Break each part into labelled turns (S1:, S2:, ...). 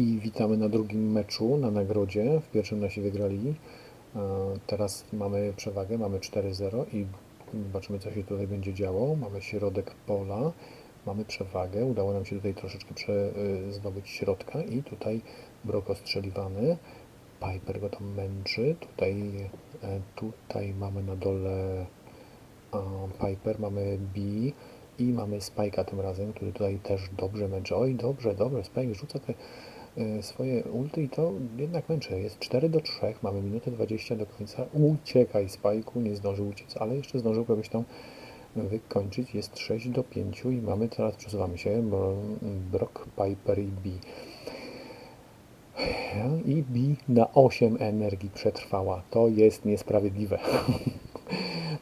S1: I witamy na drugim meczu na nagrodzie. W pierwszym nasi wygrali. E, Teraz mamy przewagę, mamy 4-0 i zobaczymy co się tutaj będzie działo. Mamy środek pola, mamy przewagę. Udało nam się tutaj troszeczkę prze, y, zdobyć środka i tutaj brok ostrzeliwany. Piper go tam męczy. Tutaj, e, tutaj mamy na dole Piper, mamy B i mamy Spike'a tym razem, który tutaj też dobrze męczy. Oj, dobrze, dobrze, Spike rzuca te e, swoje ulty i to jednak męczy. Jest 4 do 3, mamy minutę 20 do końca. Uciekaj Spike'u, nie zdążył uciec, ale jeszcze zdążył kogoś tam wykończyć. Jest 6 do 5 i mamy, teraz przesuwamy się, bo Brock, Piper i B. I B na 8 energii przetrwała. To jest niesprawiedliwe.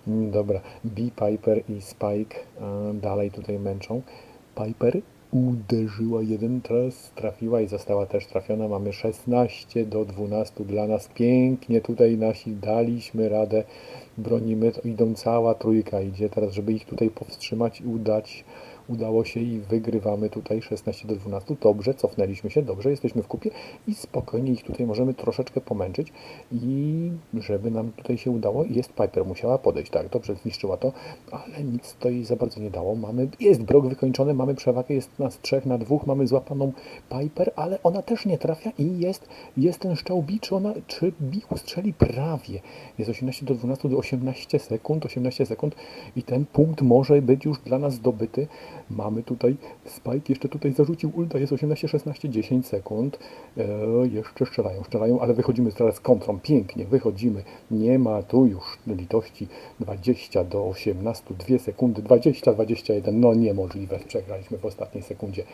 S1: Dobra, B, Piper i Spike e, dalej tutaj męczą. Piper uderzyła jeden teraz, trafiła i została też trafiona. Mamy 16 do 12 dla nas. Pięknie tutaj nasi daliśmy radę. Bronimy, idą cała trójka idzie teraz, żeby ich tutaj powstrzymać i udać. Udało się i wygrywamy tutaj 16 do 12. Dobrze, cofnęliśmy się, dobrze, jesteśmy w kupie i spokojnie ich tutaj możemy troszeczkę pomęczyć i żeby nam tutaj się udało, jest Piper, musiała podejść, tak, dobrze, zniszczyła to, ale nic to jej za bardzo nie dało. Mamy, jest brok wykończony, mamy przewagę, jest nas trzech na dwóch, mamy złapaną Piper, ale ona też nie trafia i jest, jest ten szczał B, czy ona, czy B ustrzeli prawie. Jest 18 do 12 do 18 sekund, 18 sekund i ten punkt może być już dla nas zdobyty. Mamy tutaj Spike, jeszcze tutaj zarzucił ulta, jest 18, 16, 10 sekund. E, jeszcze strzelają, strzelają, ale wychodzimy teraz kontrą. Pięknie, wychodzimy. Nie ma tu już litości. 20 do 18, 2 sekundy, 20, 21. No niemożliwe, przegraliśmy w ostatniej sekundzie.